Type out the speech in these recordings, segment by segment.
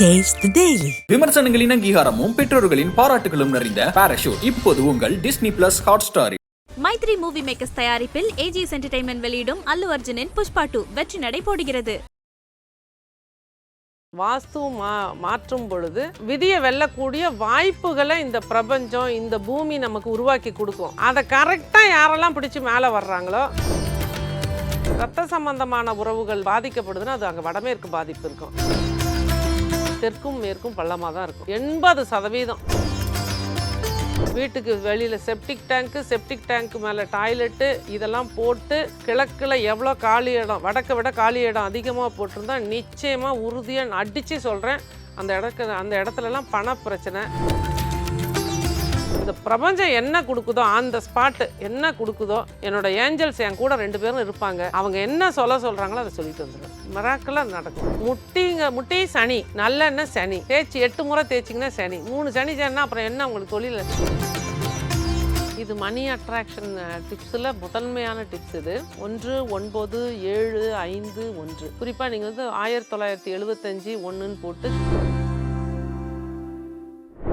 விமர்சனங்களின் அங்கீகாரமும் பெற்றோர்களின் பாராட்டுகளும் நிறைந்த பாராஷூட் இப்போது உங்கள் Disney plus Hotstar Mythri movie makers தயாரிப்பில் ஏஜிஎஸ் என்டர்டைன்மெண்ட் வெளியிடும் அல்லு அர்ஜுனின் புஷ்பா டூ வெற்றி நடை போடுகிறது. வாஸ்து மா மாற்றும் பொழுது விதியை வெல்லக்கூடிய வாய்ப்புகளை இந்த பிரபஞ்சம் இந்த பூமி நமக்கு உருவாக்கி கொடுக்கும். அதை கரெக்டாக யாரெல்லாம் பிடிச்சி மேலே வர்றாங்களோ ரத்த சம்பந்தமான உறவுகள் பாதிக்கப்படுதுன்னா அது அங்கே வடமேற்கு பாதிப்பு இருக்கும். தெற்கும் மேற்கும் பள்ளமாக தான் இருக்கும். எண்பது சதவீதம். வீட்டுக்கு வெளியில் செப்டிக் டேங்க்கு செப்டிக் டேங்க்கு மேலே டாய்லெட்டு இதெல்லாம் போட்டு கிழக்கில் எவ்வளோ காலி இடம் வடக்கை விட காலி இடம் அதிகமாக போட்டிருந்தா நிச்சயமாக உறுதியாக அடித்து சொல்கிறேன் அந்த இடக்கு அந்த இடத்துலலாம் பண பிரச்சனை. இந்த பிரபஞ்சம் என்ன கொடுக்குதோ அந்த ஸ்பாட்டு என்ன கொடுக்குதோ என்னோட ஏஞ்சல்ஸ் என் கூட ரெண்டு பேரும் இருப்பாங்க. அவங்க என்ன சொல்ல சொல்கிறாங்களோ அதை சொல்லிட்டு வந்துடுவேன். மிராக்கெல்லாம் நடக்கும். முட்டிங்க முட்டி சனி நல்லெண்ணெய் சனி. தேய்ச்சி எட்டு முறை தேய்ச்சிங்கன்னா சனி. மூணு சனி சரினா அப்புறம் என்ன உங்களுக்கு தொழில்? இது மணி அட்ராக்ஷன் டிப்ஸில் முதன்மையான டிப்ஸ் இது. ஒன்று ஒன்பது ஏழு ஐந்து ஒன்று. குறிப்பாக நீங்கள் வந்து ஆயிரத்தி தொள்ளாயிரத்தி எழுபத்தஞ்சி ஒன்றுன்னு போட்டு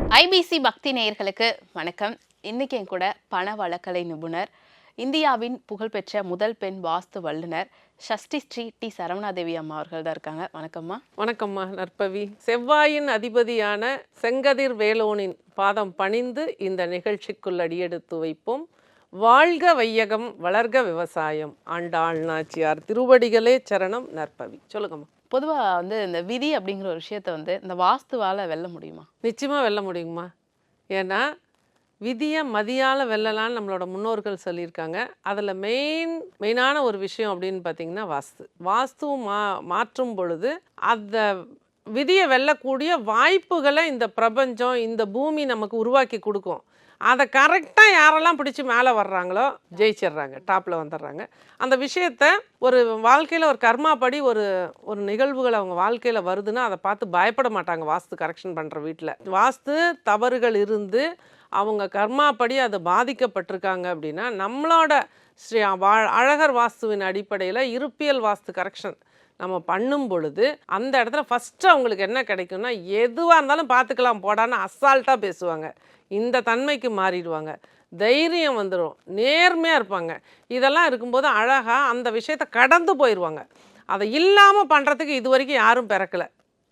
ஐபிசி பக்தி நேயர்களுக்கு வணக்கம். இன்னைக்கு என் கூட பண வழக்கலை நிபுணர் இந்தியாவின் புகழ்பெற்ற முதல் பெண் வாஸ்து வல்லுனர் ஷஷ்டி ஸ்ரீ டி சரவணாதேவி அம்மா அவர்கள் தான் இருக்காங்க. வணக்கம்மா. வணக்கம்மா நற்பவி. செவ்வாயின் அதிபதியான செங்கதிர் வேலோனின் பாதம் பணிந்து இந்த நிகழ்ச்சிக்குள் அடியெடுத்து வைப்போம். வாழ்க வையகம் வளர்க விவசாயம். ஆண்டாள் நாச்சியார் திருவடிகளே சரணம் நற்பவி. சொல்லுங்கம்மா. பொதுவாக வந்து இந்த விதி அப்படிங்கிற ஒரு விஷயத்த வந்து இந்த வாஸ்துவால் வெல்ல முடியுமா? நிச்சயமாக வெல்ல முடியுமா ஏன்னா விதியை மதியால் வெல்லலான்னு நம்மளோட முன்னோர்கள் சொல்லியிருக்காங்க. அதில் மெயின் மெயினான ஒரு விஷயம் அப்படின்னு பார்த்தீங்கன்னா வாஸ்து. வாஸ்து மா மாற்றும் பொழுது அந்த விதியை வெல்லக்கூடிய வாய்ப்புகளை இந்த பிரபஞ்சம் இந்த பூமி நமக்கு உருவாக்கி கொடுக்கும். அதை கரெக்டாக யாரெல்லாம் பிடிச்சி மேலே வர்றாங்களோ ஜெயிச்சிடுறாங்க டாப்பில் வந்துடுறாங்க அந்த விஷயத்த ஒரு வாழ்க்கையில் ஒரு கர்மாப்படி ஒரு ஒரு நிகழ்வுகள் அவங்க வாழ்க்கையில் வருதுன்னா அதை பார்த்து பயப்பட மாட்டாங்க வாஸ்து கரெக்ஷன் பண்ணுற வீட்டில் வாஸ்து தவறுகள் இருந்து அவங்க கர்மாப்படி அது பாதிக்கப்பட்டிருக்காங்க அப்படின்னா நம்மளோட ஸ்ரீ வா- அழகர் வாஸ்துவின் அடிப்படையில் இருப்பியல் வாஸ்து கரெக்ஷன் நம்ம பண்ணும் பொழுது அந்த இடத்துல ஃபஸ்ட்டு அவங்களுக்கு என்ன கிடைக்கும்னா எதுவாக இருந்தாலும் பார்த்துக்கலாம் போடான்னு அசால்ட்டாக பேசுவாங்க. இந்த தன்மைக்கு மாறிடுவாங்க. தைரியம் வந்துடும் நேர்மையாக இருப்பாங்க. இதெல்லாம் இருக்கும்போது அழகாக அந்த விஷயத்தை கடந்து போயிடுவாங்க அதை இல்லாமல் பண்ணுறதுக்கு இது வரைக்கும் யாரும் பிறக்கலை.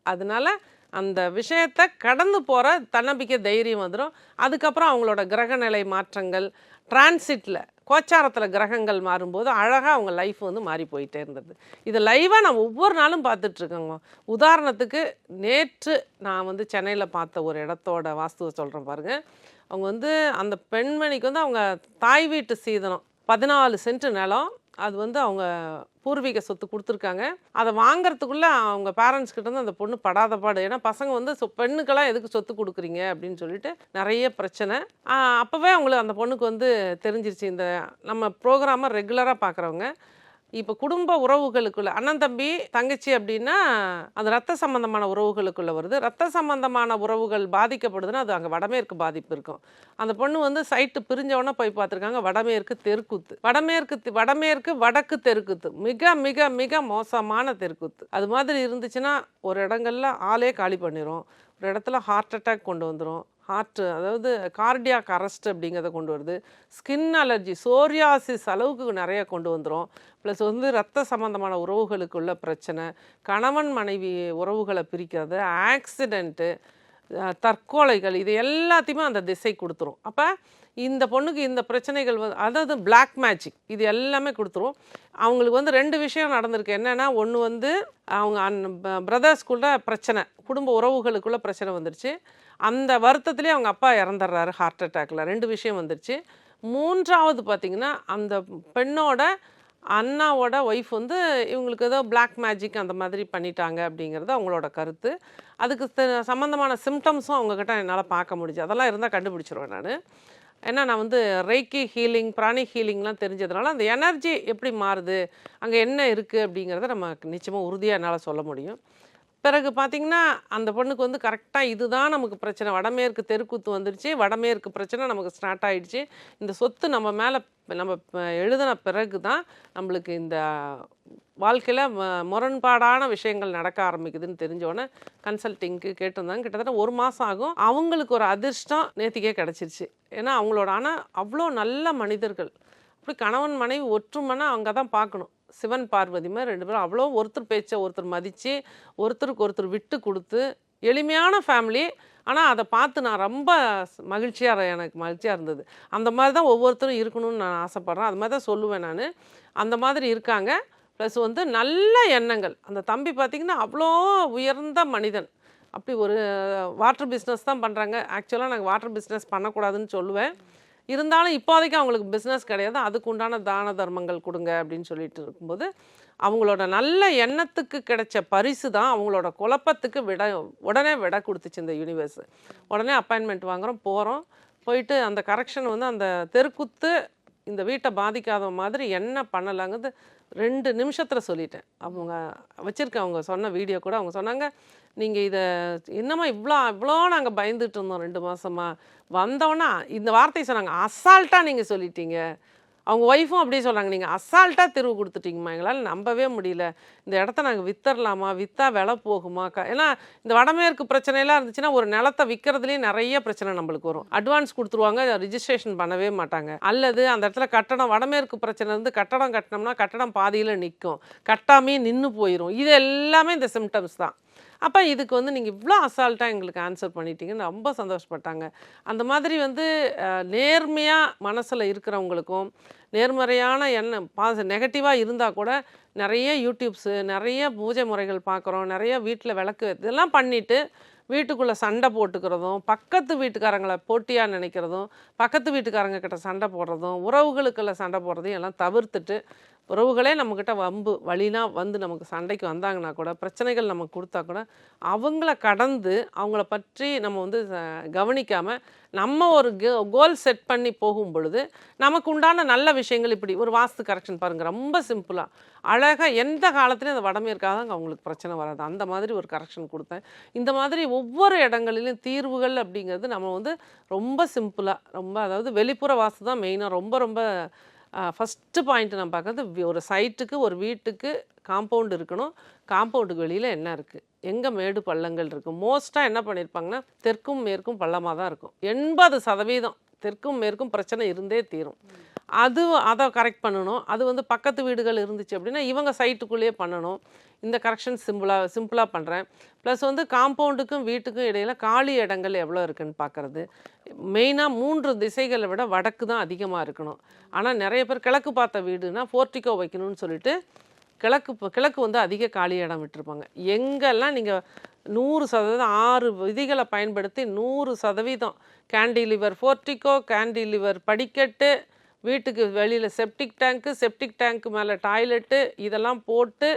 அதனால அந்த விஷயத்தை கடந்து போகிற தன்னம்பிக்கை தைரியம் வந்துடும் அதுக்கப்புறம் அவங்களோட கிரகநிலை மாற்றங்கள் டிரான்சிட்டில் கோச்சாரத்தில் கிரகங்கள் மாறும்போது அழகாக அவங்க லைஃப் வந்து மாறி போயிட்டே இருந்தது. இது லைவாக நான் ஒவ்வொரு நாளும் பார்த்துட்ருக்கேங்க உதாரணத்துக்கு நேற்று நான் வந்து சென்னையில் பார்த்த ஒரு இடத்தோட வாஸ்துவை சொல்கிறேன் பாருங்கள் அவங்க வந்து அந்த பெண்மணிக்கு வந்து அவங்க தாய் வீட்டு சீதனம் பதினாலு சென்ட் நிலம். அது வந்து அவங்க பூர்வீக சொத்து கொடுத்துருக்காங்க. அதை வாங்குறதுக்குள்ளே அவங்க பேரண்ட்ஸ் கிட்டேருந்து அந்த பொண்ணு படாத பாடு. ஏன்னா பசங்க வந்து சொ- பெண்ணுக்கெல்லாம் எதுக்கு சொத்து கொடுக்குறீங்க? அப்படின்னு சொல்லிட்டு நிறைய பிரச்சனை. அப்போவே அவங்களுக்கு அந்த பொண்ணுக்கு வந்து தெரிஞ்சிருச்சு. இந்த நம்ம ப்ரோக்ராமை ரெகுலராக பார்க்குறவங்க. இப்போ குடும்ப உறவுகளுக்குள்ள அண்ணன் தம்பி தங்கச்சி அப்படின்னா அது ரத்த சம்பந்தமான உறவுகளுக்குள்ள வருது. ரத்த சம்பந்தமான உறவுகள் பாதிக்கப்படுதுன்னா அது அங்கே வடமேற்கு பாதிப்பு இருக்கும். அந்த பொண்ணு வந்து சைட்டு பிரிஞ்சவொடனே போய் பார்த்துருக்காங்க வடமேற்கு தெருக்கூத்து. வடமேற்கு வடமேற்கு வடக்கு தெருக்கூத்து. மிக மிக மிக மோசமான தெருக்கூத்து. அது மாதிரி இருந்துச்சுன்னா ஒரு இடங்கள்ல ஆளே காலி பண்ணிடும் ஒரு இடத்துல ஹார்ட் அட்டாக் கொண்டு வந்துடும் ஹார்ட் அதாவது கார்டியாக் அரெஸ்ட் அப்படிங்கிறத கொண்டு வருது. ஸ்கின் அலர்ஜி சோரியாசிஸ் அளவுக்கு நிறைய கொண்டு வந்துடும் ப்ளஸ் வந்து ரத்த சம்பந்தமான உறவுகளுக்குள்ள பிரச்சனை கணவன் மனைவி உறவுகளை பிரிக்கிறது ஆக்சிடெண்ட்டு தற்கொலைகள் இது எல்லாத்தையுமே அந்த திசை கொடுத்துரும். அப்போ இந்த பொண்ணுக்கு இந்த பிரச்சனைகள் வந்து அதாவது பிளாக் மேஜிக் இது எல்லாமே கொடுத்துரும். அவங்களுக்கு வந்து ரெண்டு விஷயம் நடந்திருக்கு. என்னென்னா ஒன்று வந்து அவங்க அன் பிரதர்ஸ்குள்ள பிரச்சனை குடும்ப உறவுகளுக்குள்ள பிரச்சனை வந்துருச்சு. அந்த வருத்தத்திலே அவங்க அப்பா இறந்துடுறாரு ஹார்ட் அட்டாக்கில் ரெண்டு விஷயம் வந்துருச்சு. மூன்றாவது பார்த்திங்கன்னா அந்த பெண்ணோட அண்ணாவோட ஒய்ஃப் வந்து இவங்களுக்கு ஏதோ பிளாக் மேஜிக் அந்த மாதிரி பண்ணிட்டாங்க அப்படிங்கிறது அவங்களோட கருத்து. அதுக்கு த- சம்மந்தமான சிம்டம்ஸும் அவங்கக்கிட்ட என்னால் பார்க்க முடிஞ்சு. அதெல்லாம் இருந்தால் கண்டுபிடிச்சிருவேன் நான். ஏன்னா நான் வந்து ரெய்க்கி ஹீலிங் பிராணி ஹீலிங்லாம் தெரிஞ்சதுனால அந்த எனர்ஜி எப்படி மாறுது அங்கே என்ன இருக்குது அப்படிங்கிறத நம்ம நிச்சயமாக உறுதியாக என்னால் சொல்ல முடியும். பிறகு பார்த்தீங்கன்னா அந்த பொண்ணுக்கு வந்து கரெக்டாக இதுதான் நமக்கு பிரச்சனை. வடமேற்கு தெருக்கூத்து வந்துடுச்சு வடமேற்கு பிரச்சனை நமக்கு ஸ்டார்ட் ஆகிடுச்சு இந்த சொத்து நம்ம மேலே நம்ம எழுதின பிறகு தான் நம்மளுக்கு இந்த வாழ்க்கையில் முரண்பாடான விஷயங்கள் நடக்க ஆரம்பிக்குதுன்னு தெரிஞ்சோடனே கன்சல்டிங்க்கு கேட்டிருந்தாங்க. கிட்டத்தட்ட ஒரு மாதம் ஆகும். அவங்களுக்கு ஒரு அதிர்ஷ்டம் நேத்திக்கே கிடச்சிருச்சு. ஏன்னா அவங்களோட ஆனால் அவ்வளோ நல்ல மனிதர்கள். அப்படி கணவன் மனைவி ஒற்றுமைனா அவங்க தான் பார்க்கணும். சிவன் பார்வதி ரெண்டு பேரும் அவ்வளோ ஒருத்தர் பேச்சை ஒருத்தர் மதித்து ஒருத்தருக்கு ஒருத்தர் விட்டு கொடுத்து எளிமையான ஃபேமிலி ஆனால் அதை பார்த்து நான் ரொம்ப மகிழ்ச்சியாக எனக்கு மகிழ்ச்சியாக இருந்தது. அந்த மாதிரி தான் ஒவ்வொருத்தரும் இருக்கணும்னு நான் ஆசைப்பட்றேன். அது மாதிரி தான் சொல்லுவேன் நான். அந்த மாதிரி இருக்காங்க. ப்ளஸ் வந்து நல்ல எண்ணங்கள். அந்த தம்பி பார்த்திங்கன்னா அவ்வளோ உயர்ந்த மனிதன். அப்படி ஒரு வாட்டர் பிஸ்னஸ் தான் பண்ணுறாங்க ஆக்சுவலாக நாங்கள் வாட்டர் பிஸ்னஸ் பண்ணக்கூடாதுன்னு சொல்லுவேன். இருந்தாலும் இப்போதைக்கு அவங்களுக்கு பிஸ்னஸ் கிடையாது. அதுக்கு உண்டான தான தர்மங்கள் கொடுங்க அப்படின்னு சொல்லிட்டு இருக்கும்போது அவங்களோட நல்ல எண்ணத்துக்கு கிடைச்ச பரிசு தான் அவங்களோட குழப்பத்துக்கு விட உடனே விட கொடுத்துச்சு இந்த யூனிவர்ஸ் உடனே அப்பாயின்மெண்ட் வாங்குகிறோம் போகிறோம் போயிட்டு அந்த கரெக்ஷன் வந்து அந்த தெருக்குத்து இந்த வீட்டை பாதிக்காத மாதிரி என்ன பண்ணலாங்கிறது ரெண்டு நிமிஷத்தில் சொல்லிட்டேன். அவங்க வச்சுருக்க அவங்க சொன்ன வீடியோ கூட அவங்க சொன்னாங்க நீங்கள் இதை என்னம்மா இவ்வளோ இவ்வளோ நாங்கள் பயந்துட்டு இருந்தோம் ரெண்டு மாதமாக வந்தோன்னா இந்த வார்த்தையை சொன்னாங்க. அசால்ட்டாக நீங்கள் சொல்லிட்டீங்க. அவங்க ஒய்ஃபும் அப்படியே சொல்கிறாங்க நீங்கள் அசால்ட்டாக தெருவு கொடுத்துட்டீங்கம்மா எங்களால் நம்பவே முடியல. இந்த இடத்த நாங்கள் வித்தரலாமா? விற்றா விலை போகுமா? க ஏன்னா இந்த வடமேற்கு பிரச்சனையெல்லாம் இருந்துச்சுன்னா ஒரு நிலத்தை விற்கிறதுலேயே நிறைய பிரச்சனை நம்மளுக்கு வரும். அட்வான்ஸ் கொடுத்துருவாங்க ரிஜிஸ்ட்ரேஷன் பண்ணவே மாட்டாங்க. அல்லது அந்த இடத்துல கட்டடம் வடமேற்கு பிரச்சனை இருந்து கட்டடம் கட்டினோம்னா கட்டடம் பாதியில் நிற்கும் கட்டாமே நின்று போயிடும் இது எல்லாமே இந்த சிம்டம்ஸ் தான். அப்போ இதுக்கு வந்து நீங்கள் இவ்வளோ அசால்ட்டாக எங்களுக்கு ஆன்சர் பண்ணிட்டீங்கன்னு ரொம்ப சந்தோஷப்பட்டாங்க. அந்த மாதிரி வந்து நேர்மையாக மனசில் இருக்கிறவங்களுக்கும் நேர்மறையான எண்ணம் பாச நெகட்டிவாக இருந்தால் கூட நிறைய யூடியூப்ஸு நிறைய பூஜை முறைகள் பார்க்குறோம் நிறைய வீட்டில் விளக்கு இதெல்லாம் பண்ணிவிட்டு வீட்டுக்குள்ளே சண்டை போட்டுக்கிறதும் பக்கத்து வீட்டுக்காரங்களை போட்டியாக நினைக்கிறதும் பக்கத்து வீட்டுக்காரங்க கிட்ட சண்டை போடுறதும் உறவுகளுக்குள்ள சண்டை போடுறதையும் எல்லாம் தவிர்த்துட்டு உறவுகளே நம்மக்கிட்ட வம்பு வழினா வந்து நமக்கு சண்டைக்கு வந்தாங்கன்னா கூட பிரச்சனைகள் நமக்கு கொடுத்தா கூட அவங்கள கடந்து அவங்கள பற்றி நம்ம வந்து கவனிக்காமல் நம்ம ஒரு கோல் செட் பண்ணி போகும் பொழுது நமக்கு உண்டான நல்ல விஷயங்கள் இப்படி ஒரு வாஸ்து கரெக்ஷன் பாருங்கள் ரொம்ப சிம்பிளாக அழகாக எந்த காலத்துலையும் அந்த வடமேற்காக தான் அவங்களுக்கு பிரச்சனை வராது. அந்த மாதிரி ஒரு கரெக்ஷன் கொடுத்தேன். இந்த மாதிரி ஒவ்வொரு இடங்களிலும் தீர்வுகள் அப்படிங்கிறது நம்ம வந்து ரொம்ப சிம்பிளாக ரொம்ப அதாவது வெளிப்புற வாஸ்து தான் மெயினாக ரொம்ப ரொம்ப ஃபஸ்ட்டு பாயிண்ட் நம்ம பார்க்குறது ஒரு சைட்டுக்கு ஒரு வீட்டுக்கு காம்பவுண்ட் இருக்கணும். காம்பவுண்டுக்கு வெளியில் என்ன இருக்குது எங்கே மேடு பள்ளங்கள் இருக்குது மோஸ்ட்டாக என்ன பண்ணியிருப்பாங்கன்னா தெற்கும் மேற்கும் பள்ளமாக தான் இருக்கும். எண்பது சதவீதம் தெற்கும் மேற்கும் பிரச்சனை இருந்தே தீரும். அது அதை கரெக்ட் பண்ணணும். அது வந்து பக்கத்து வீடுகள் இருந்துச்சு அப்படின்னா இவங்க சைட்டுக்குள்ளேயே பண்ணணும். இந்த கரெக்ஷன் சிம்பிளாக சிம்பிளாக பண்ணுறேன் ப்ளஸ் வந்து காம்பவுண்டுக்கும் வீட்டுக்கும் இடையில காலி இடங்கள் எவ்வளோ இருக்குன்னு பார்க்குறது. மெயினாக மூன்று திசைகளை விட வடக்கு தான் அதிகமாக இருக்கணும். ஆனால் நிறைய பேர் கிழக்கு பார்த்த வீடுனா போர்ட்டிகோ வைக்கணும்னு சொல்லிட்டு கிழக்கு கிழக்கு வந்து அதிக காலி இடம் விட்டுருப்பாங்க. எங்கெல்லாம் நீங்கள் நூறு சதவீதம் ஆறு விதிகளை பயன்படுத்தி நூறு சதவீதம் கேண்டிலிவர் போர்ட்டிகோ கேண்டிலிவர் படிக்கட்டு வீட்டுக்கு வெளியில் செப்டிக் டேங்க்கு செப்டிக் டேங்க்கு மேலே டாய்லெட்டு இதெல்லாம் போட்டு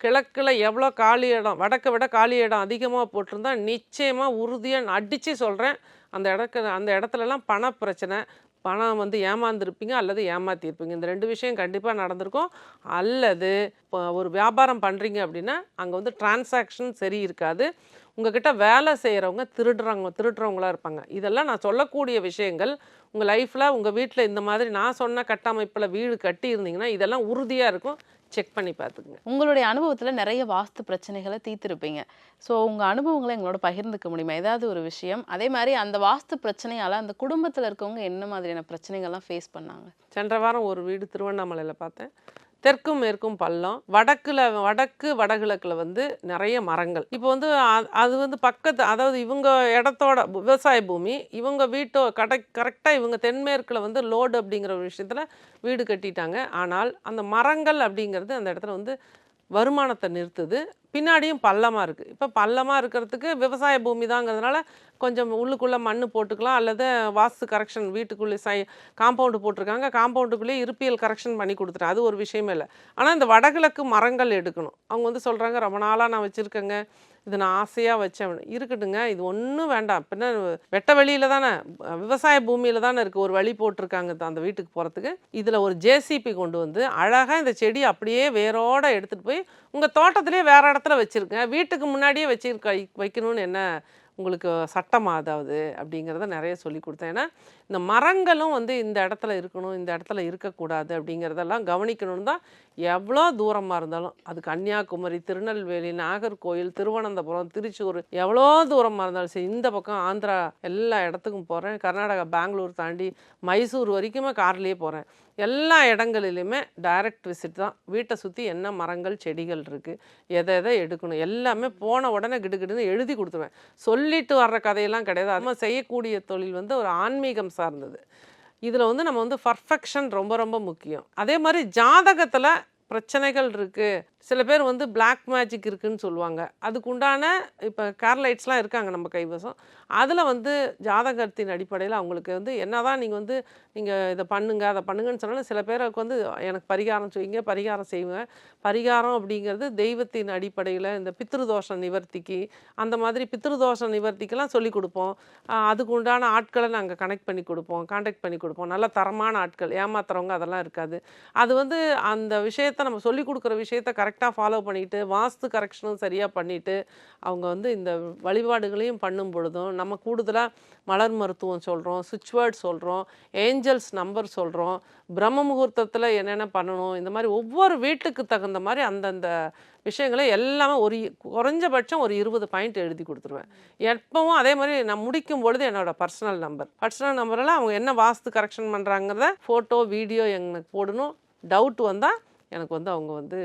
கிழக்கில் எவ்வளோ காலி இடம் வடக்கை விட காலி இடம் அதிகமாக போட்டிருந்தா நிச்சயமாக உறுதியாக அடித்து சொல்கிறேன் அந்த இடக்கு அந்த இடத்துலலாம் பண பிரச்சனை. பணம் வந்து ஏமாந்துருப்பீங்க அல்லது ஏமாத்திருப்பீங்க. இந்த ரெண்டு விஷயம் கண்டிப்பாக நடந்திருக்கும். அல்லது இப்போ ஒரு வியாபாரம் பண்ணுறீங்க அப்படின்னா அங்கே வந்து டிரான்சாக்ஷன் சரி இருக்காது. உங்ககிட்ட வேலை செய்கிறவங்க திருடுறவங்க திருடுறவங்களா இருப்பாங்க. இதெல்லாம் நான் சொல்லக்கூடிய விஷயங்கள் உங்கள் லைஃப்பில் உங்கள் வீட்டில் இந்த மாதிரி நான் சொன்ன கட்டமைப்பில் வீடு கட்டி இருந்தீங்கன்னா இதெல்லாம் உறுதியாக இருக்கும். செக் பண்ணி பார்த்துக்குங்க. உங்களுடைய அனுபவத்துல நிறைய வாஸ்து பிரச்சனைகளை தீர்த்திருப்பீங்க. ஸோ உங்க அனுபவங்களை எங்களோட பகிர்ந்துக்க முடியுமா? ஏதாவது ஒரு விஷயம். அதே மாதிரி அந்த வாஸ்து பிரச்சனையால அந்த குடும்பத்துல இருக்கவங்க என்ன மாதிரியான பிரச்சனைகள்லாம் ஃபேஸ் பண்ணாங்க? சென்ற வாரம் ஒரு வீடு திருவண்ணாமலையில் பார்த்தேன். தெற்கும் மேற்கும் பள்ளம். வடக்குல வடக்கு வடகிழக்குல வந்து நிறைய மரங்கள். இப்போ வந்து அது வந்து பக்கத்து அதாவது இவங்க இடத்தோட விவசாய பூமி இவங்க வீட்டோ கடை கரெக்டாக இவங்க தென்மேற்குல வந்து லோடு அப்படிங்கிற ஒரு விஷயத்தில் வீடு கட்டிட்டாங்க. ஆனால் அந்த மரங்கள் அப்படிங்கிறது அந்த இடத்துல வந்து வருமானத்தை நிறுத்துது. பின்னாடியும் பள்ளமாக இருக்குது இப்போ பள்ளமாக இருக்கிறதுக்கு விவசாய பூமி தாங்கிறதுனால கொஞ்சம் உள்ளுக்குள்ளே மண் போட்டுக்கலாம். அல்லது வாஸ்து கரெக்ஷன் வீட்டுக்குள்ளே சை காம்பவுண்டு போட்டிருக்காங்க. காம்பவுண்டுக்குள்ளேயே இருப்பியல் கரெக்ஷன் பண்ணி கொடுத்துட்டேன். அது ஒரு விஷயமே இல்லை. ஆனால் இந்த வடகிழக்கு மரங்கள் எடுக்கணும். அவங்க வந்து சொல்கிறாங்க ரொம்ப நாளாக நான் வச்சுருக்கேங்க. இது நான் ஆசையாக வச்சேன் இருக்கட்டுங்க இது ஒன்றும் வேண்டாம். பின்ன வெட்ட வெளியில் தானே விவசாய பூமியில் தானே இருக்குது ஒரு வழி போட்டிருக்காங்க அந்த வீட்டுக்கு போகிறதுக்கு இதில் ஒரு ஜேசிபி கொண்டு வந்து அழகாக இந்த செடி அப்படியே வேரோட எடுத்துகிட்டு போய் உங்கள் தோட்டத்திலே வேறு இடத்துல வச்சுருக்கேன் வீட்டுக்கு முன்னாடியே வச்சிருக்க வைக்கணும்னு என்ன உங்களுக்கு சட்டமா அதாவது அப்படிங்கிறத நிறைய சொல்லி கொடுத்தேன். ஏன்னா இந்த மரங்களும் வந்து இந்த இடத்துல இருக்கணும் இந்த இடத்துல இருக்கக்கூடாது அப்படிங்கிறதெல்லாம் கவனிக்கணும்னு தான் எவ்வளோ தூரமாக இருந்தாலும். அது கன்னியாகுமரி திருநெல்வேலி நாகர்கோயில் திருவனந்தபுரம் திருச்சூர் எவ்வளோ தூரமாக இருந்தாலும் சரி இந்த பக்கம் ஆந்திரா எல்லா இடத்துக்கும் போகிறேன் கர்நாடகா பெங்களூர் தாண்டி மைசூர் வரைக்குமே கார்லேயே போகிறேன் எல்லா இடங்களிலுமே டைரக்ட் விசிட் தான். வீட்டை சுற்றி என்ன மரங்கள் செடிகள் இருக்குது எதை எதை எடுக்கணும் எல்லாமே போன உடனே கிடுகிடுன்னு எழுதி கொடுத்துருவேன். சொல்லிட்டு வர்ற கதையெல்லாம் கிடையாது. அது மாதிரி செய்யக்கூடிய தொழில் வந்து ஒரு ஆன்மீகம் சார்ந்தது. இதில் வந்து நம்ம வந்து பர்ஃபெக்ஷன் ரொம்ப ரொம்ப முக்கியம். அதே மாதிரி ஜாதகத்தில் பிரச்சனைகள் இருக்குது சில பேர் வந்து பிளாக் மேஜிக் இருக்குதுன்னு சொல்லுவாங்க. அதுக்கு உண்டான இப்போ கேர்லைட்ஸ்லாம் இருக்காங்க நம்ம கைவசம். அதில் வந்து ஜாதகத்தின் அடிப்படையில் அவங்களுக்கு வந்து என்ன தான் நீங்கள் வந்து நீங்கள் இதை பண்ணுங்க அதை பண்ணுங்கன்னு சொன்னாலும் சில பேருக்கு வந்து எனக்கு பரிகாரம் செய்யுங்க பரிகாரம் செய்வேன். பரிகாரம் அப்படிங்கிறது தெய்வத்தின் அடிப்படையில் இந்த பித்ருதோஷ நிவர்த்திக்கு அந்த மாதிரி பித்ருதோஷ நிவர்த்திக்கெல்லாம் சொல்லி கொடுப்போம். அதுக்கு உண்டான ஆட்களை நாங்கள் கனெக்ட் பண்ணி கொடுப்போம் காண்டாக்ட் பண்ணி கொடுப்போம். நல்ல தரமான ஆட்கள் ஏமாத்துறவங்க அதெல்லாம் இருக்காது. அது வந்து அந்த விஷயத்தை நம்ம சொல்லி கொடுக்குற விஷயத்தை கரெக்ட் கரெக்டாக ஃபாலோ பண்ணிட்டு வாஸ்து கரெக்ஷனும் சரியாக பண்ணிட்டு அவங்க வந்து இந்த வழிபாடுகளையும் பண்ணும் பொழுதும் நம்ம கூடுதலாக மலர் மருத்துவம் சொல்கிறோம் சுவிட்ச் வேர்ட் சொல்கிறோம் ஏஞ்சல்ஸ் நம்பர் சொல்கிறோம் பிரம்ம முகூர்த்தத்தில் என்னென்ன பண்ணணும் இந்த மாதிரி ஒவ்வொரு வீட்டுக்கு தகுந்த மாதிரி அந்தந்த விஷயங்களை எல்லாமே ஒரு குறைஞ்சபட்சம் ஒரு இருபது பாயிண்ட் எழுதி கொடுத்துருவேன். எப்பவும் அதே மாதிரி நான் முடிக்கும் பொழுது என்னோட பர்சனல் நம்பர் பர்சனல் நம்பரில் அவங்க என்ன வாஸ்து கரெக்ஷன் பண்ணுறாங்கிறத ஃபோட்டோ வீடியோ எனக்கு போடணும். டவுட் வந்தால் எனக்கு வந்து அவங்க வந்து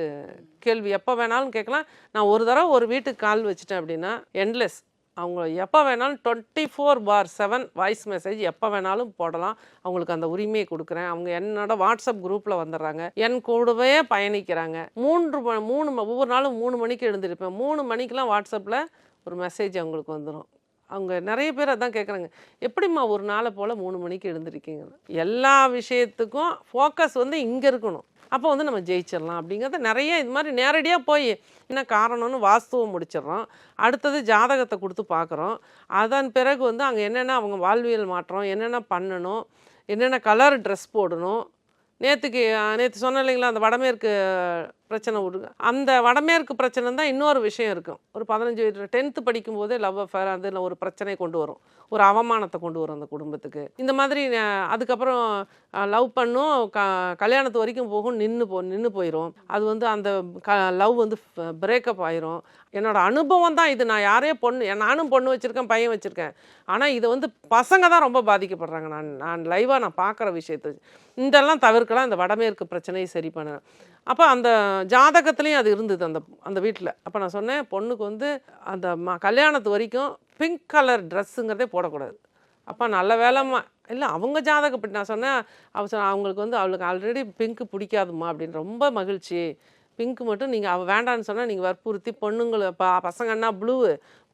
கேள்வி எப்போ வேணாலும் கேட்கலாம். நான் ஒரு தடவை ஒரு வீட்டுக்கு கால் வச்சுட்டேன் அப்படின்னா என்லெஸ் அவங்க எப்போ வேணாலும் twenty four by seven voice message எப்போ வேணாலும் போடலாம். அவங்களுக்கு அந்த உரிமையை கொடுக்குறேன். அவங்க என்னோட வாட்ஸ்அப் குரூப்பில் வந்துடுறாங்க. என் கூடவே பயணிக்கிறாங்க. மூன்று மூணு ஒவ்வொரு நாளும் மூணு மணிக்கு எழுந்திருப்பேன். மூணு மணிக்கெலாம் வாட்ஸ்அப்பில் ஒரு மெசேஜ் அவங்களுக்கு வந்துடும் அவங்க நிறைய பேர் அதான் கேட்குறாங்க எப்படிம்மா ஒரு நாளை போல் மூணு மணிக்கு எழுந்திருக்கீங்க எல்லா விஷயத்துக்கும் ஃபோக்கஸ் வந்து இங்கே இருக்கணும். அப்போ வந்து நம்ம ஜெயிச்சிடலாம் அப்படிங்கிறத நிறைய இது மாதிரி நேரடியாக போய் என்ன காரணம்னு வாஸ்துவம் முடிச்சிடுறோம். அடுத்தது ஜாதகத்தை கொடுத்து பார்க்குறோம். அதன் பிறகு வந்து அங்கே என்னென்ன அவங்க வாழ்வியல் மாற்றம் என்னென்ன பண்ணணும் என்னென்ன கலர் ட்ரெஸ் போடணும். நேற்றுக்கு நேற்று சொன்னேன் இல்லைங்களா அந்த வடமேற்கு பிரச்சனை விடுங்க. அந்த வடமேற்கு பிரச்சனை தான் இன்னொரு விஷயம் இருக்கும் ஒரு பதினஞ்சு டென்த்து படிக்கும்போதே லவ் அஃபேர் அதில் ஒரு பிரச்சனை கொண்டு வரும். ஒரு அவமானத்தை கொண்டு வரும் அந்த குடும்பத்துக்கு. இந்த மாதிரி அதுக்கப்புறம் லவ் பண்ணும் க கல்யாணத்து வரைக்கும் போகும் நின்று போ நின்று போயிடும் அது வந்து அந்த க லவ் வந்து பிரேக்கப் ஆயிரும். என்னோட அனுபவம் தான் இது. நான் யாரையோ பொண்ணு நானும் பொண்ணு வச்சுருக்கேன் பையன் வச்சுருக்கேன். ஆனால் இதை வந்து பசங்க தான் ரொம்ப பாதிக்கப்படுறாங்க. நான் நான் லைவாக நான் பார்க்குற விஷயத்தை. இதெல்லாம் தவிர்க்கலாம். இந்த வடமேற்கு பிரச்சனையை சரி பண்ண. அப்போ அந்த ஜாதகத்துலேயும் அது இருந்தது அந்த அந்த வீட்டில் அப்போ நான் சொன்னேன் பொண்ணுக்கு வந்து அந்த ம கல்யாணத்து வரைக்கும் பிங்க் கலர் ட்ரெஸ்ஸுங்கிறதே போடக்கூடாது. அப்போ நல்ல வேலைம்மா இல்லை அவங்க ஜாதகப்பட்டு நான் சொன்னேன் அவ சொன்ன அவங்களுக்கு வந்து அவளுக்கு ஆல்ரெடி பிங்க்கு பிடிக்காதும்மா அப்படின்னு ரொம்ப மகிழ்ச்சி. பிங்க் மட்டும் நீங்கள் அவள் வேண்டான்னு சொன்னால் நீங்கள் வற்புறுத்தி பொண்ணுங்களை ப பசங்கன்னா ப்ளூ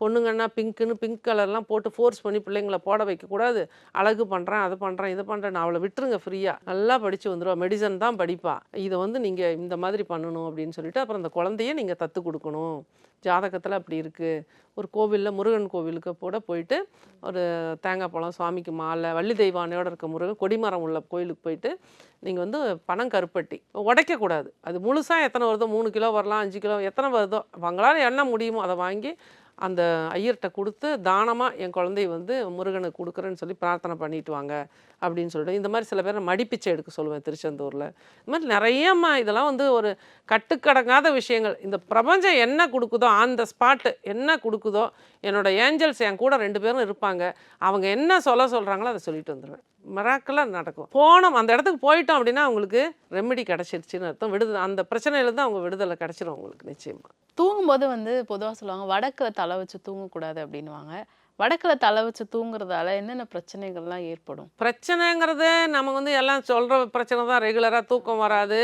பொண்ணுங்கன்னா பிங்க்குன்னு பிங்க் கலர்லாம் போட்டு ஃபோர்ஸ் பண்ணி பிள்ளைங்கள போட வைக்கக்கூடாது அழகு பண்ணுறேன் அது பண்ணுறேன் இது பண்ணுறேன் அவளை விட்டுருங்க ஃப்ரீயாக நல்லா படித்து வந்துடுவா மெடிசன் தான் படிப்பா. இதை வந்து நீங்கள் இந்த மாதிரி பண்ணணும் அப்படின்னு சொல்லிட்டு அப்புறம் அந்த குழந்தைய நீங்கள் தத்து கொடுக்கணும். ஜாதகத்தில் அப்படி இருக்குது ஒரு கோவிலில் முருகன் கோவிலுக்கு கூட போயிட்டு ஒரு தேங்காய் பழம் சுவாமிக்கு மாலை வள்ளி தெய்வானையோடு இருக்க முருகன் கொடிமரம் உள்ள கோயிலுக்கு போயிட்டு நீங்கள் வந்து பணம் கருப்பட்டி. உடைக்கக்கூடாது அது முழுசாக எத்தனை வருதோ மூணு கிலோ வரலாம் அஞ்சு கிலோ எத்தனை வருதோ அவங்களால என்ன முடியுமோ அதை வாங்கி அந்த ஐயர்கிட்ட கொடுத்து தானமாக என் குழந்தைய வந்து முருகனுக்கு கொடுக்குறேன்னு சொல்லி பிரார்த்தனை பண்ணிட்டு வாங்க அப்படின்னு சொல்லிட்டு. இந்த மாதிரி சில பேர் மடிப்பிச்சை எடுக்க சொல்லுவேன் திருச்செந்தூரில். இந்த மாதிரி நிறையம்மா இதெல்லாம் வந்து ஒரு கட்டுக்கடங்காத விஷயங்கள். இந்த பிரபஞ்சம் என்ன கொடுக்குதோ ஆன் த ஸ்பாட்டு என்ன கொடுக்குதோ என்னோட ஏஞ்சல்ஸ் என் கூட ரெண்டு பேரும் இருப்பாங்க. அவங்க என்ன சொல்ல சொல்கிறாங்களோ அதை சொல்லிட்டு வந்துடுவேன் மிராக்கலாக நடக்கும். போனோம் அந்த இடத்துக்கு போயிட்டோம் அப்படின்னா அவங்களுக்கு ரெமெடி கிடச்சிருச்சுன்னு அர்த்தம். விடுதலை அந்த பிரச்சனையிலேருந்து அவங்க விடுதலை கிடச்சிரும் அவங்களுக்கு நிச்சயமாக தூங்கும்போது வந்து பொதுவாக சொல்லுவாங்க வடக்கில் தலை வச்சு தூங்கக்கூடாது அப்படின்வாங்க வடக்கில் தலை வச்சு தூங்குறதால என்னென்ன பிரச்சனைகள்லாம் ஏற்படும்? பிரச்சனைங்கிறது நம்ம வந்து எல்லாம் சொல்கிற பிரச்சனை தான். ரெகுலராக தூக்கம் வராது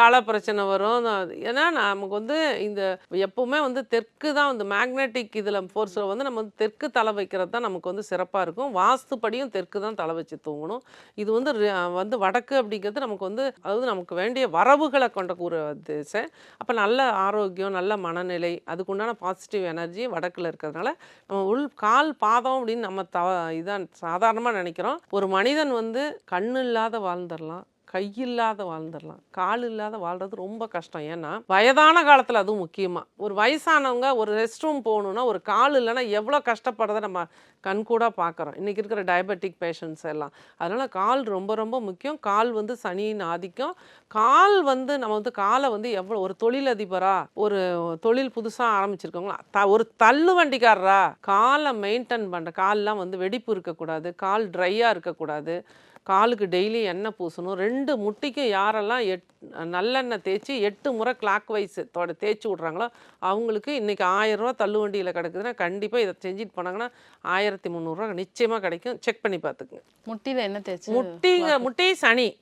தலை பிரச்சனை வரும். ஏன்னா நமக்கு வந்து இந்த எப்பவுமே வந்து தெற்கு தான் வந்து மேக்னெட்டிக் இதில் ஃபோர்ஸில் வந்து நம்ம வந்து தெற்கு தலை வைக்கிறது தான் நமக்கு வந்து சிறப்பாக இருக்கும். வாஸ்துப்படியும் தெற்கு தான் தலை வச்சு தூங்கணும். இது வந்து வந்து வடக்கு அப்படிங்கிறது நமக்கு வந்து அதாவது நமக்கு வேண்டிய வரவுகளை கொண்ட கூற திசை. அப்போ நல்ல ஆரோக்கியம் நல்ல மனநிலை அதுக்குண்டான பாசிட்டிவ் எனர்ஜி வடக்கில் இருக்கிறதுனால நம்ம உள் கால் பாதம் அப்படின்னு நம்ம த இதான் சாதாரணமாக நினைக்கிறோம். ஒரு மனிதன் வந்து கண்ணு இல்லாத வாழ்ந்துடலாம். கை இல்லாத வாழ்ந்துடலாம். கால் இல்லாத வாழ்றது ரொம்ப கஷ்டம். ஏன்னா வயதான காலத்தில் அதுவும் முக்கியமாக ஒரு வயசானவங்க ஒரு ரெஸ்ட் ரூம் போகணுன்னா ஒரு கால் இல்லைன்னா எவ்வளோ கஷ்டப்படுறதை நம்ம கண்கூடாக பார்க்குறோம். இன்றைக்கி இருக்கிற டயபெட்டிக் பேஷண்ட்ஸ் எல்லாம். அதனால் கால் ரொம்ப ரொம்ப முக்கியம். கால் வந்து சனியின் ஆதிக்கம். கால் வந்து நம்ம வந்து காலை வந்து எவ்வளோ ஒரு தொழிலதிபராக ஒரு தொழில் புதுசாக ஆரம்பிச்சிருக்கவங்களா த ஒரு தள்ளு வண்டிக்காரரா காலை மெயின்டைன் பண்ணுற கால்லாம் வந்து வெடிப்பு இருக்கக்கூடாது கால் ட்ரையாக இருக்கக்கூடாது. காலுக்கு டெய்லி எண்ணெய் பூசணும். ரெண்டு முட்டிக்கும் யாரெல்லாம் எட் நல்லெண்ணெய் தேய்ச்சி எட்டு முறை கிளாக் வைஸ் தோட தேய்ச்சி விட்றாங்களோ அவங்களுக்கு இன்றைக்கி ஆயிரரூவா தள்ளு வண்டியில் கிடக்குதுன்னா கண்டிப்பாக இதை செஞ்சுட்டு போனாங்கன்னா ஆயிரத்தி முந்நூறுரூவா நிச்சயமாக கிடைக்கும். செக் பண்ணி பார்த்துக்குங்க. முட்டியில என்ன தேய்ச்சி முட்டிங்க முட்டி சனி.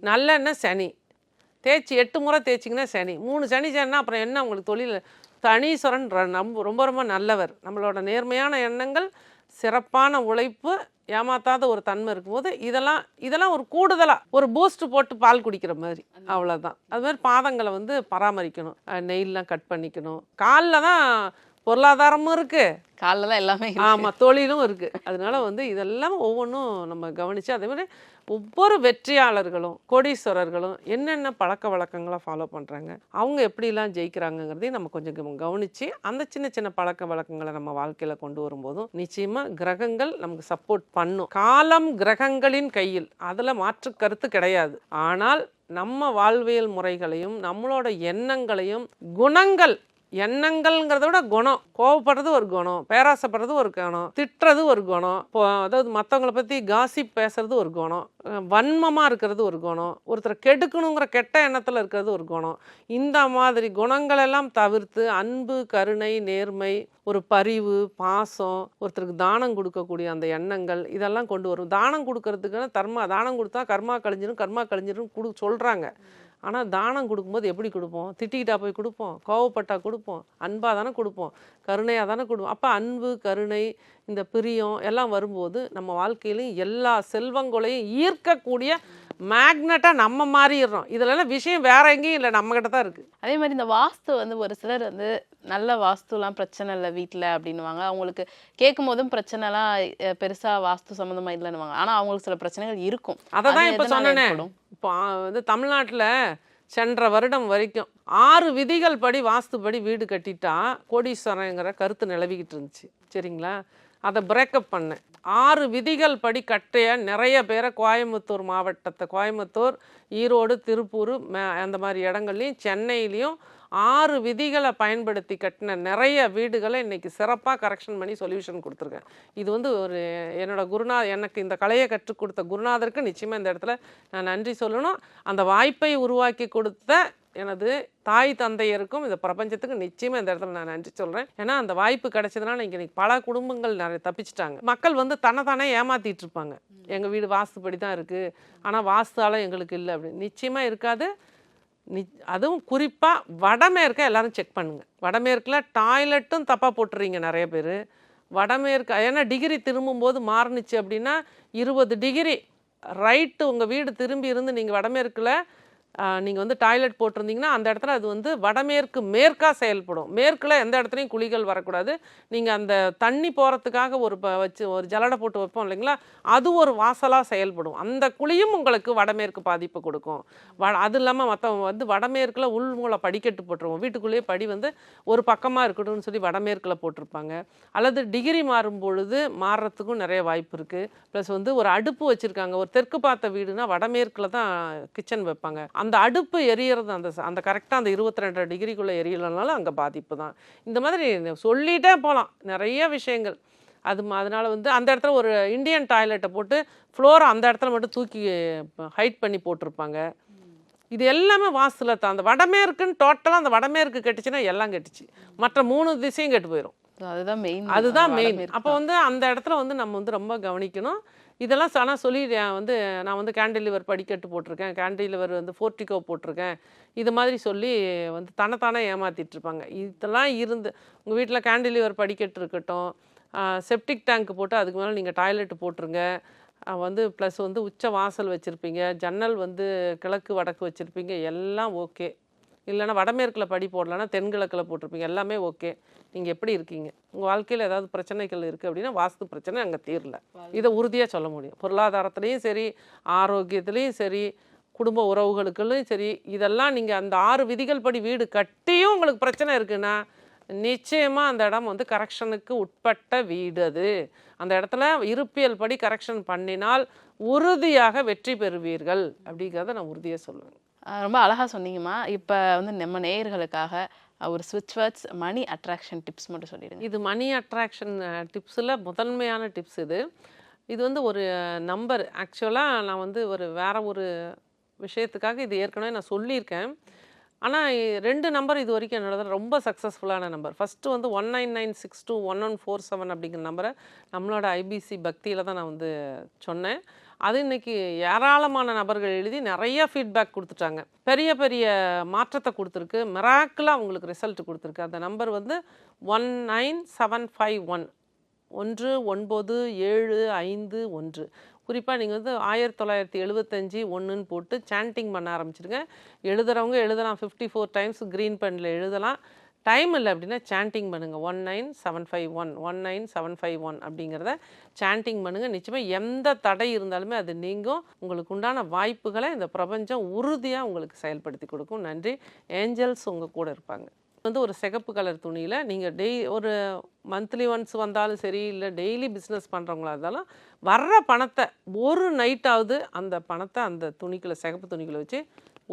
நல்லெண்ணெய் சனி. தேய்ச்சி எட்டு முறை தேய்ச்சிங்கன்னா சனி. மூணு சனி சனினா அப்புறம் என்ன உங்களுக்கு தொழில்? தனீஸ்வரன் ர- நம்ப ரொம்ப ரொம்ப நல்லவர். நம்மளோட நேர்மையான எண்ணங்கள் சிறப்பான உழைப்பு ஏமாத்தாத ஒரு தன்மை இருக்கும்போது இதெல்லாம் இதெல்லாம் ஒரு கூடுதலாக ஒரு பூஸ்ட் போட்டு பால் குடிக்கிற மாதிரி. அவ்வளோதான் அது மாதிரி பாதங்களை வந்து பராமரிக்கணும். நெயிலெலாம் கட் பண்ணிக்கணும். காலில் தான் பொருளாதாரமும் இருக்குது காலில் தான் எல்லாமே. ஆமாம் தொழிலும் இருக்குது அதனால வந்து இதெல்லாம் ஒவ்வொன்றும் நம்ம கவனித்து அதே மாதிரி ஒவ்வொரு வெற்றியாளர்களும் கோடீஸ்வரர்களும் என்னென்ன பழக்க வழக்கங்களை ஃபாலோ பண்ணுறாங்க அவங்க எப்படிலாம் ஜெயிக்கிறாங்கங்கிறதையும் நம்ம கொஞ்சம் கவ- கவனிச்சு அந்த சின்ன சின்ன பழக்க வழக்கங்களை நம்ம வாழ்க்கையில் கொண்டு வரும்போதும் நிச்சயமாக கிரகங்கள் நமக்கு சப்போர்ட் பண்ணும். காலம் கிரகங்களின் கையில். அதில் மாற்று கருத்து கிடையாது. ஆனால் நம்ம வாழ்வியல் முறைகளையும் நம்மளோட எண்ணங்களையும் குணங்கள் எண்ணங்கள்ங்கிறத விட குணம். கோவப்படுறது ஒரு குணம். பேராசைப்படுறது ஒரு குணம். திட்டுறது ஒரு குணம். இப்போ அதாவது மற்றவங்கள பற்றி காசிப் பேசுறது ஒரு குணம். வன்மமாக இருக்கிறது ஒரு குணம். ஒருத்தரை கெடுக்கணுங்கிற கெட்ட எண்ணத்தில் இருக்கிறது ஒரு குணம். இந்த மாதிரி குணங்களெல்லாம் தவிர்த்து அன்பு கருணை நேர்மை ஒரு பரிவு பாசம் ஒருத்தருக்கு தானம் கொடுக்கக்கூடிய அந்த எண்ணங்கள் இதெல்லாம் கொண்டு வரும். தானம் கொடுக்கறதுக்குன்னா தர்மா தானம் கொடுத்தா கர்மா கழிஞ்சிரும் கர்மா கழிஞ்சிரும் கொடு சொல்கிறாங்க ஆனால் தானம் கொடுக்கும்போது எப்படி கொடுப்போம்? திட்டிக்கிட்டா போய் கொடுப்போம். கோவப்பட்டா கொடுப்போம். அன்பாக தானே கொடுப்போம். கருணையாக தானே கொடுப்போம். அப்போ அன்பு கருணை இந்த பிரியம் எல்லாம் வரும்போது நம்ம வாழ்க்கையிலையும் எல்லா செல்வங்களையும் ஈர்க்கக்கூடிய மேக்னட்டாக நம்ம மாறிடுறோம். இதுலலாம் விஷயம் வேற எங்கேயும் இல்லை நம்மக்கிட்ட தான் இருக்குது அதே மாதிரி இந்த வாஸ்து வந்து ஒரு சிலர் வந்து நல்ல வாஸ்துலாம் பிரச்சனை இல்லை வீட்டில் அப்படின்னுவாங்க. அவங்களுக்கு கேட்கும் போதும் பிரச்சனைலாம் அஹ், பெருசா வாஸ்து சம்மந்தமா இல்லைன்னுவாங்க. ஆனா அவங்களுக்கு சில பிரச்சனைகள் இருக்கும். அதை தான் இப்போ சொன்னேனே? இப்போ வந்து தமிழ்நாட்டில் சென்ற வருடம் வரைக்கும் ஆறு விதிகள் படி வாஸ்துபடி வீடு கட்டிட்டா கோடீஸ்வரங்கிற கருத்து நிலவிக்கிட்டு இருந்துச்சு. சரிங்களா? அதை பிரேக்கப் பண்ணேன். ஆறு விதிகள் படி கட்டைய நிறைய பேரை கோயம்புத்தூர் மாவட்டத்தை கோயம்புத்தூர் ஈரோடு திருப்பூர் மே அந்த மாதிரி இடங்கள்லையும் சென்னையிலையும் ஆறு விதிகளை பயன்படுத்தி கட்டின நிறைய வீடுகளை இன்றைக்கி சிறப்பாக கரெக்ஷன் பண்ணி சொல்யூஷன் கொடுத்துருக்கேன். இது வந்து ஒரு என்னோடய குருநா எனக்கு இந்த கலையை கற்றுக் கொடுத்த குருநாதருக்கு நிச்சயமாக இந்த இடத்துல நான் நன்றி சொல்லணும். அந்த வாய்ப்பை உருவாக்கி கொடுத்த எனது தாய் தந்தையருக்கும் இந்த பிரபஞ்சத்துக்கு நிச்சயமாக இந்த இடத்துல நான் நன்றி சொல்கிறேன் ஏன்னா அந்த வாய்ப்பு கிடைச்சதுனால இங்கே பல குடும்பங்கள் நிறைய தப்பிச்சிட்டாங்க. மக்கள் வந்து தன்னைத்தானே ஏமாத்திட்டு இருப்பாங்க. எங்கள் வீடு வாஸ்துப்படி தான் இருக்குது ஆனால் வாஸ்தால எங்களுக்கு இல்லை அப்படின்னு. நிச்சயமாக இருக்காது. நி அதுவும் குறிப்பாக வடமேற்க எல்லாரும் செக் பண்ணுங்கள் வடமேற்கில் டாய்லெட்டும் தப்பாக போட்டுறீங்க நிறைய பேர். வடமேற்கு ஏன்னா டிகிரி திரும்பும்போது மாறுனுச்சு அப்படின்னா இருபது டிகிரி ரைட்டு உங்கள் வீடு திரும்பி இருந்து நீங்கள் வடமேற்கில் நீங்கள் வந்து டாய்லெட் போட்டிருந்தீங்கன்னா அந்த இடத்துல அது வந்து வடமேற்கு மேற்காக செயல்படும். மேற்கில் எந்த இடத்துலையும் குழிகள் வரக்கூடாது. நீங்கள் அந்த தண்ணி போகிறதுக்காக ஒரு ப வச்சு ஒரு ஜலடை போட்டு வைப்போம் இல்லைங்களா? அது ஒரு வாசலாக செயல்படும். அந்த குழியும் உங்களுக்கு வடமேற்கு பாதிப்பு கொடுக்கும். வ அது இல்லாமல் மற்றவங்க வந்து வடமேற்கில் உள்மூளை படிக்கட்டு போட்டுருவோம். வீட்டுக்குள்ளேயே படி வந்து ஒரு பக்கமாக இருக்கட்டும்னு சொல்லி வடமேற்கில் போட்டிருப்பாங்க. அல்லது டிகிரி மாறும் பொழுது மாறுறதுக்கும் நிறைய வாய்ப்பு இருக்குது ப்ளஸ் வந்து ஒரு அடுப்பு வச்சுருக்காங்க. ஒரு தெற்கு பார்த்த வீடுனா வடமேற்கில் தான் கிச்சன் வைப்பாங்க. அந்த அடுப்பு எரியறது அந்த அந்த கரெக்டாக அந்த இருபத்தி ரெண்டு டிகிரிக்குள்ளே எரியலைனாலும் அங்கே பாதிப்பு தான். இந்த மாதிரி சொல்லிட்டே போகலாம் நிறைய விஷயங்கள். அது அதனால வந்து அந்த இடத்துல ஒரு இந்தியன் டாய்லெட்டை போட்டு ஃப்ளோரை அந்த இடத்துல மட்டும் தூக்கி ஹைட் பண்ணி போட்டிருப்பாங்க. இது எல்லாமே வாஸ்துல தான். அந்த வடமேற்குன்னு டோட்டலாக அந்த வடமேற்கு கெட்டுச்சுன்னா எல்லாம் கெட்டுச்சு. மற்ற மூணு திசையும் கெட்டு போயிடும் அதுதான் மெயின் அதுதான் மெயின் அப்போ வந்து அந்த இடத்துல வந்து நம்ம வந்து ரொம்ப கவனிக்கணும். இதெல்லாம் ஆனால் சொல்லி வந்து நான் வந்து கேண்டிலிவர் படிக்கட்டு போட்டிருக்கேன். கேண்டிலிவர் வந்து ஃபோர்ட்டிகோ போட்டிருக்கேன். இது மாதிரி சொல்லி வந்து தனத்தானே ஏமாற்றிட்டு இருப்பாங்க. இதெல்லாம் இருந்து உங்கள் வீட்டில் கேண்டிலிவர் படிக்கட்டு இருக்கட்டும் செப்டிக் டேங்க் போட்டு அதுக்கு மேலே நீங்கள் டாய்லெட் போட்டுருங்க. வந்து ப்ளஸ் வந்து உச்ச வாசல் வச்சுருப்பீங்க. ஜன்னல் வந்து கிழக்கு வடக்கு வச்சுருப்பீங்க. எல்லாம் ஓகே இல்லைன்னா வடமேற்கில் படி போடலன்னா தென்கிழக்கில் போட்டிருப்பீங்க. எல்லாமே ஓகே. நீங்கள் எப்படி இருக்கீங்க? உங்கள் வாழ்க்கையில் ஏதாவது பிரச்சனைகள் இருக்குது அப்படின்னா வாஸ்து பிரச்சனை அங்கே தீரல. இதை உறுதியாக சொல்ல முடியும். பொருளாதாரத்துலேயும் சரி ஆரோக்கியத்துலேயும் சரி குடும்ப உறவுகளுக்குள்ளும் சரி இதெல்லாம் நீங்கள் அந்த ஆறு விதிகள் படி வீடு கட்டியும் உங்களுக்கு பிரச்சனை இருக்குன்னா நிச்சயமாக அந்த இடம் வந்து கரெக்ஷனுக்கு உட்பட்ட வீடு அது. அந்த இடத்துல இருப்பியல் படி கரெக்ஷன் பண்ணினால் உறுதியாக வெற்றி பெறுவீர்கள் அப்படிங்கிறத நான் உறுதியாக சொல்லுவேன். ரொம்ப அழகாக சொன்னீங்கம்மா. இப்போ வந்து நம்ம நேயர்களுக்காக ஒரு ஸ்விட்ச் வேர்ட்ஸ் மணி அட்ராக்ஷன் டிப்ஸ் மட்டும் சொல்லிடுங்க. இது மணி அட்ராக்ஷன் டிப்ஸில் முதன்மையான டிப்ஸ் இது. இது வந்து ஒரு நம்பர் ஆக்சுவலாக நான் வந்து ஒரு வேற ஒரு விஷயத்துக்காக இது ஏற்கனவே நான் சொல்லியிருக்கேன். ஆனால் ரெண்டு நம்பர் இது வரைக்கும் என்னோட ரொம்ப சக்ஸஸ்ஃபுல்லான நம்பர். ஃபஸ்ட்டு வந்து one nine nine six two one one four seven அப்படிங்கிற நம்பரை நம்மளோட ஐபிசி பக்தியில் தான் நான் வந்து சொன்னேன். அது இன்னைக்கு ஏராளமான நபர்கள் எழுதி நிறைய ஃபீட்பேக் கொடுத்துட்டாங்க. பெரிய பெரிய மாற்றத்தை கொடுத்துருக்கு. மிராக்கிளாக அவங்களுக்கு ரிசல்ட் கொடுத்துருக்கு. அந்த நம்பர் வந்து one nine seven five one ஒன்று ஒன்பது ஏழு ஐந்து ஒன்று. குறிப்பாக நீங்கள் வந்து ஆயிரத்தி தொள்ளாயிரத்தி எழுபத்தஞ்சி ஒன்றுன்னு போட்டு சாண்டிங் பண்ண ஆரம்பிச்சிருங்க. எழுதுகிறவங்க எழுதலாம். ஃபிஃப்டி ஃபோர் டைம்ஸ் க்ரீன் பெனில் எழுதலாம். டைம் இல்லை அப்படின்னா சாண்டிங் பண்ணுங்கள் one nine seven five one one nine seven five one அப்படிங்கிறத சாண்டிங் பண்ணுங்கள் நிச்சயமாக எந்த தடை இருந்தாலுமே அது நீங்கும். உங்களுக்கு உண்டான வாய்ப்புகளை இந்த பிரபஞ்சம் உறுதியாக உங்களுக்கு செயல்படுத்தி கொடுக்கும். நன்றி. ஏஞ்சல்ஸ் உங்கள் கூட இருப்பாங்க. வந்து ஒரு சிகப்பு கலர் துணியில் நீங்கள் டெய் ஒரு மந்த்லி ஒன்ஸ் வந்தாலும் சரி இல்லை டெய்லி பிஸ்னஸ் பண்ணுறவங்களா இருந்தாலும் வர்ற பணத்தை ஒரு நைட்டாவது அந்த பணத்தை அந்த துணிக்குள்ள சிகப்பு துணிக்குள்ள வச்சு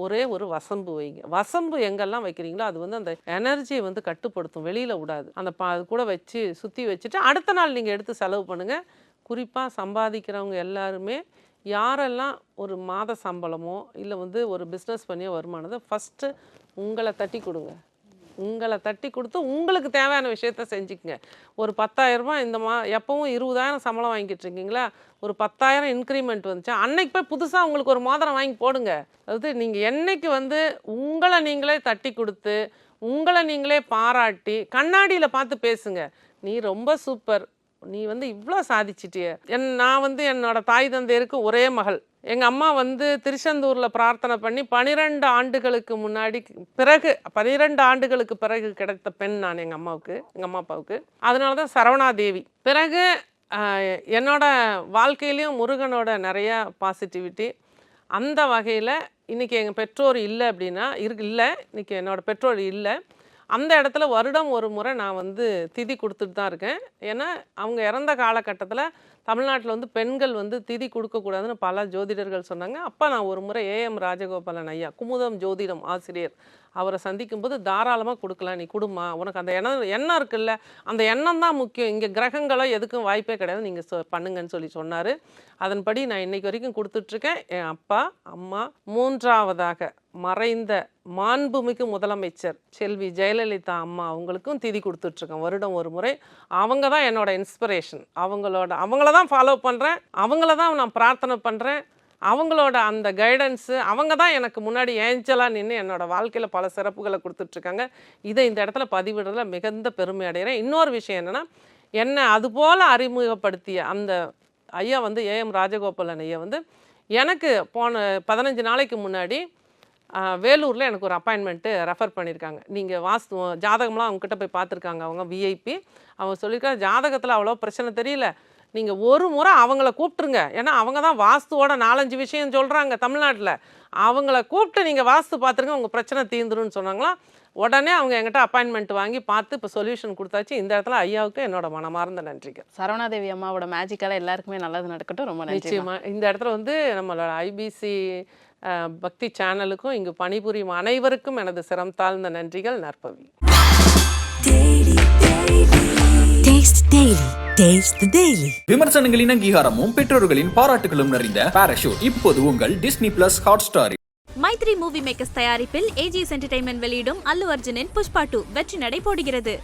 ஒரே ஒரு வசம்பு வைங்க. வசம்பு எங்கெல்லாம் வைக்கிறீங்களோ அது வந்து அந்த எனர்ஜியை வந்து கட்டுப்படுத்தும். வெளியில் விடாது. அந்த பா அது கூட வச்சு சுற்றி வச்சுட்டு அடுத்த நாள் நீங்கள் எடுத்து செலவு பண்ணுங்கள் குறிப்பாக சம்பாதிக்கிறவங்க எல்லாருமே யாரெல்லாம் ஒரு மாத சம்பளமோ இல்லை வந்து ஒரு பிஸ்னஸ் பண்ணியோ வருமானதை ஃபஸ்ட்டு உங்களை தட்டி கொடுங்க. உங்களை தட்டி கொடுத்து உங்களுக்கு தேவையான விஷயத்த செஞ்சுக்கங்க. ஒரு பத்தாயிரரூபா இந்த மா எப்பவும் இருபதாயிரம் சம்பளம் வாங்கிட்டு இருக்கீங்களா? ஒரு பத்தாயிரம் இன்க்ரிமெண்ட் வந்துச்சு? அன்னைக்கு போய் புதுசாக உங்களுக்கு ஒரு மோதிரம் வாங்கி போடுங்க. அதாவது நீங்கள் என்னைக்கு வந்து உங்களை நீங்களே தட்டி கொடுத்து உங்களை நீங்களே பாராட்டி கண்ணாடியில் பார்த்து பேசுங்க. நீ ரொம்ப சூப்பர் நீ வந்து இவ்வளோ சாதிச்சிட்டிய. என் நான் வந்து என்னோட தாய் தந்தையருக்கு ஒரே மகள். எங்கள் அம்மா வந்து திருச்செந்தூரில் பிரார்த்தனை பண்ணி பனிரெண்டு ஆண்டுகளுக்கு முன்னாடி பிறகு பனிரெண்டு ஆண்டுகளுக்கு பிறகு கிடைத்த பெண் நான் எங்கள் அம்மாவுக்கு எங்கள் அம்மா அப்பாவுக்கு. அதனால தான் சரவணா தேவி. பிறகு என்னோட வாழ்க்கையிலையும் முருகனோட நிறையா பாசிட்டிவிட்டி அந்த வகையில் இன்றைக்கி எங்கள் பெற்றோர் இல்லை அப்படின்னா இருக்கு இல்லை இன்றைக்கி என்னோடய பெற்றோர் இல்லை. அந்த இடத்துல வருடம் ஒரு முறை நான் வந்து திதி கொடுத்துட்டு தான் இருக்கேன். ஏன்னா அவங்க இறந்த காலகட்டத்தில் தமிழ்நாட்டில் வந்து பெண்கள் வந்து திதி கொடுக்கக்கூடாதுன்னு பல ஜோதிடர்கள் சொன்னாங்க. அப்போ நான் ஒரு முறை ஏஎம் ராஜகோபாலன் ஐயா குமுதம் ஜோதிடம் ஆசிரியர் அவரை சந்திக்கும்போது தாராளமாக கொடுக்கலாம். நீ கொடுமா உனக்கு அந்த எண்ணம் எண்ணம் இருக்குல்ல. அந்த எண்ணம் தான் முக்கியம். இங்கே கிரகங்களோ எதுக்கும் வாய்ப்பே கிடையாது. நீங்கள் சொ பண்ணுங்கன்னு சொல்லி சொன்னார். அதன்படி நான் இன்னைக்கு வரைக்கும் கொடுத்துட்ருக்கேன். என் அப்பா அம்மா மூன்றாவதாக மறைந்த மாண்புமிகு முதலமைச்சர் செல்வி ஜெயலலிதா அம்மா அவங்களுக்கும் திதி கொடுத்துட்ருக்கேன். வருடம் ஒரு முறை. அவங்க தான் என்னோட இன்ஸ்பிரேஷன் அவங்களோட அவங்கள தான் ஃபாலோ பண்ணுறேன் அவங்கள தான் நான் பிரார்த்தனை பண்ணுறேன் அவங்களோட அந்த கைடன்ஸு அவங்க தான் எனக்கு முன்னாடி ஏஞ்சலாக நின்று என்னோட வாழ்க்கையில் பல சிறப்புகளை கொடுத்துட்ருக்காங்க. இதை இந்த இடத்துல பதிவிடுறதுல மிகுந்த பெருமை அடைகிறேன். இன்னொரு விஷயம் என்னென்னா என்னை அதுபோல் அறிமுகப்படுத்திய அந்த ஐயா வந்து ஏஎம் ராஜகோபாலன் ஐயா வந்து எனக்கு போன பதினஞ்சு நாளைக்கு முன்னாடி வேலூரில் எனக்கு ஒரு அப்பாயின்மெண்ட்டு ரெஃபர் பண்ணியிருக்காங்க. நீங்கள் வாஸ்து ஜாதகம்லாம் அவங்ககிட்ட போய் பார்த்துருக்காங்க. அவங்க விஐபி அவங்க சொல்லியிருக்காங்க ஜாதகத்தில் அவ்வளோ பிரச்சனை தெரியல. நீங்கள் ஒரு முறை அவங்கள கூப்பிட்ருங்க ஏன்னா அவங்க தான் வாஸ்துவோட நாலஞ்சு விஷயம் சொல்கிறாங்க தமிழ்நாட்டில். அவங்கள கூப்பிட்டு நீங்கள் வாஸ்து பார்த்துருங்க உங்கள் பிரச்சனை தீந்துருன்னு சொன்னாங்களா? உடனே அவங்க என்கிட்ட அப்பாயின்மெண்ட் வாங்கி பார்த்து இப்போ சொல்யூஷன் கொடுத்தாச்சு. இந்த இடத்துல ஐயாவுக்கு என்னோட மனமார்ந்த நன்றிகள். சரவணாதேவி அம்மாவோட மேஜிக்கால எல்லாருக்குமே நல்லது நடக்கட்டும். ரொம்ப நன்றி நிச்சயமா. இந்த இடத்துல வந்து நம்மளோட ஐபிசி பக்தி சேனலுக்கும் இங்கு பணிபுரியும் அனைவருக்கும் எனது சிரம் தாழ்ந்த நன்றிகள். நற்பவி. Daily. Taste the Daily. விமர்சனங்களின் அங்கீகாரமும் பெற்றோர்களின் பாராட்டுகளும் நிறைந்த பாராஷூட் இப்போது உங்கள் டிஸ்னி பிளஸ் ஹாட் ஸ்டாரில் மைத்ரி மூவி மேக்கர்ஸ் தயாரிப்பில் ஏஜிஎஸ் என்டர்டைன்மெண்ட் வெளியிடும் அல்லு அர்ஜுனின் புஷ்பா டூ வெற்றி நடை போடுகிறது